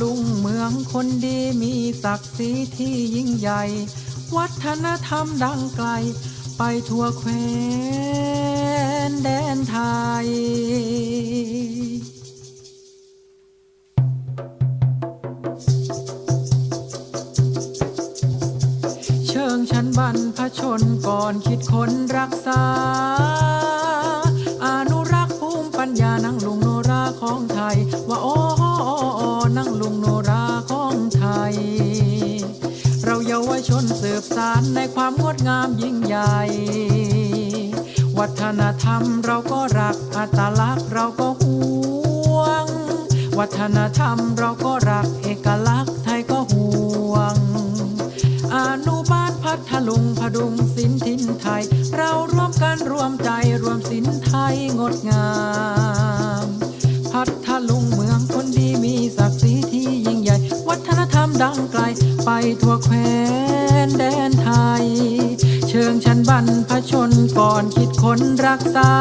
ลุงเมืองคนดีมีศักดิ์ศรีที่ยิ่งใหญ่ วัฒนธรรมดังไกล ไปทั่วแคว้นแดนไทย เชิงชั้นบรรพชนก่อนคิดค้นรักษา ความงดงามยิ่งใหญ่ วัฒนธรรมเราก็รักอัตลักษณ์เราก็หวง วัฒนธรรมเราก็รักเอกลักษณ์ไทยก็ห่วง อนุบาลพัทลุงพดุงสินทินไทย เราร่วมกันรวมใจรวมสินไทยงดงาม พัทลุงเมืองคนดีมีศักดิ์ศรีที่ยิ่งใหญ่ วัฒนธรรมดังไกลไปทั่วแคว้น แดนไทย เชิงชันบรรพชนก่อนคิดค้นรักษา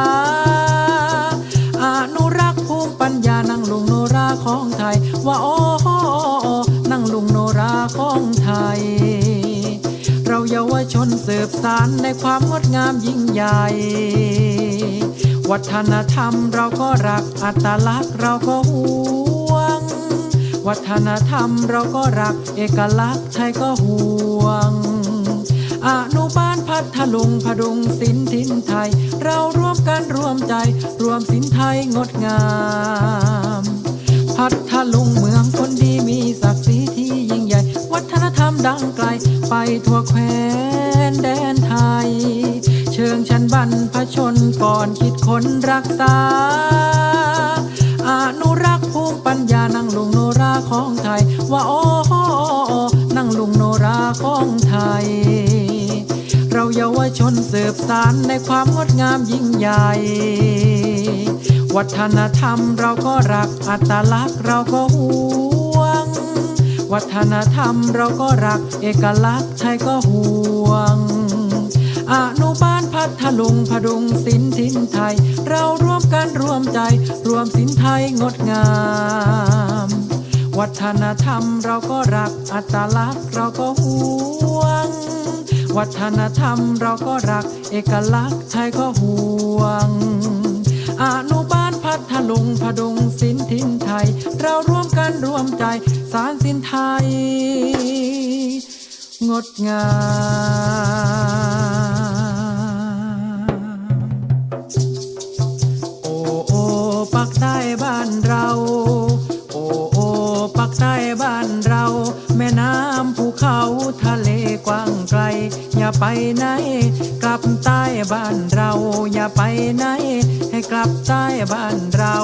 อนุรักษ์ภูมิปัญญานังลุงโนราของไทย ว่าโอ้นังลุงโนราของไทย เราเยาวชนสืบสารในความงดงามยิ่งใหญ่วัฒนธรรมเราก็รักอัตลักษณ์เราก็หู วัฒนธรรมเราก็รักเอกลักษณ์ไทยก็ห่วงอนุบาลพัทลุงพดุงสินทินไทย เราร่วมกันรวมใจ รวมสินไทยงดงาม พัทลุงเมืองคนดีมีศักดิ์ศรีที่ยิ่งใหญ่ วัฒนธรรมดังไกล ไปทั่วแคว้นแดนไทย เชิงชันบรรพชนก่อนคิดค้นรักษา องไทย เราเยาวชนสืบสารในความงดงามยิ่งใหญ่ วัฒนธรรมเราก็รักอัตลักษณ์เราก็ห่วง วัฒนธรรมเราก็รักเอกลักษณ์ไทยก็ห่วงอนุบาลพัทลุงพดุงสินทินไทย เราร่วมกันรวมใจ รวมสินไทยงดงาม วัฒนธรรมเราก็รัก อัตลักษณ์เราก็ห่วง วัฒนธรรมเราก็รัก เอกลักษณ์ไทยก็ห่วง อนุบาลพัทลุงพดุงสินทินไทย เราร่วมกันรวมใจสารสินไทย งดงามโอโอปักใต้าไปไหน กลับใต้บ้านเรา อย่าไปไหน ให้กลับใต้บ้านเรา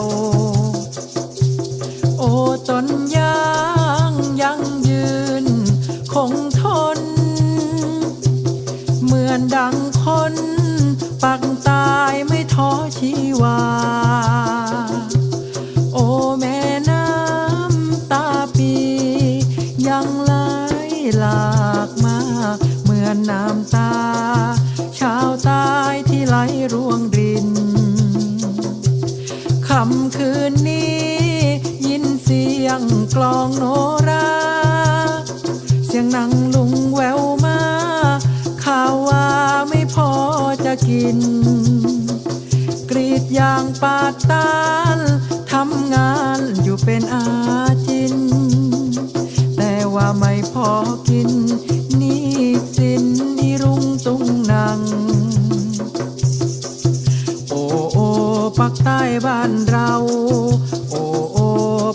โอ้ต้นยางยังยืน คงทน เหมือนดังคนปักตายไม่ท้อชีวา โอ้แม่น้ำตาปี ยังไหลหลา อนน้ำตา ชาวใตายที่ไหลร่วงรินคำคืนนี้ ยินเสียงกลองโนรา เสียงนางลุงแววมาข่าวว่าไม่พอจะกิน กรีดยางปาดตาลทำงานอยู่เป็นอาจิ บ้านเรา โอ้โอ้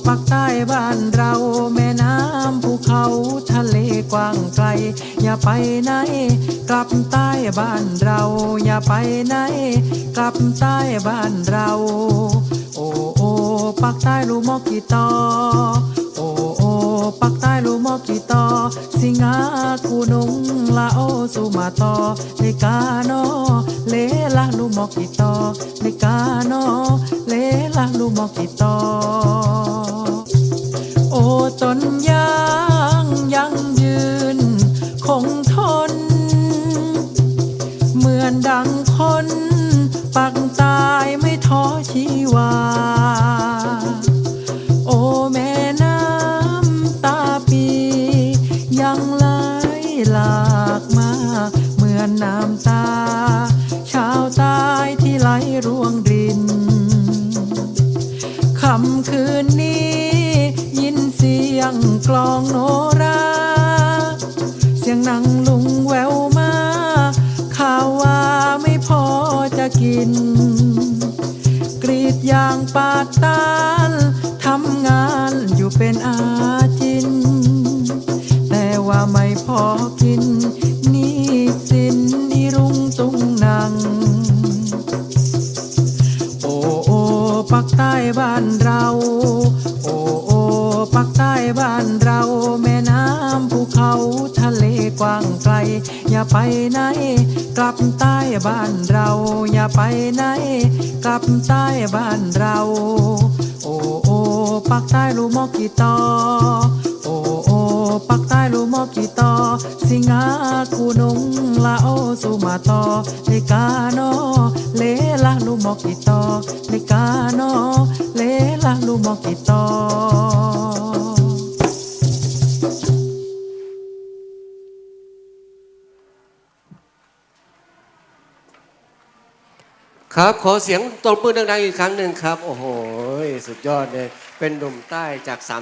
ปักใต้บ้านเรา แม่น้ำภูเขาทะเลกว้างไกล อย่าไปไหน กลับใต้บ้านเรา อย่าไปไหน กลับใต้บ้านเรา โอ้โอ้ปักใต้ลูมอกีตอโอ้โอ้ปักใต้ลูมอกีตอสิงหาคูนุงลาโอสุมาตอเลกาโน ลูมอกี่ตอในกาโนเลละลูมอกี่ตอโอ้ต้น ลองโนรา เสียงนังลุงแววมาข่าวว่าไม่พอจะกิน กรีดยางปาดตาลทำงานอยู่เป็นอาจิน แต่ว่าไม่พอกิน นี่สินนี่รุงตุงนัง โอ้โอ้ปักใต้บ้านเรา อย่าไปไหน กลับใต้บ้านเรา อย่าไปไหน กลับใต้บ้านเรา โอ้โอ้ปักใต้รู้มอกี่ตอ โอ้โอ้ปักใต้รู้มอกี่ตอ สิงาคูนุงลาโอสุมาตอเลกาโนเลละลูมอกี่ตอเลกาโนเลละลูมอกี่ตอ ครับขอเสียงตบมือดังๆอีกครั้งหนึ่งครับ โอ้โห สุดยอดเลย เป็นหนุ่มใต้จากสาม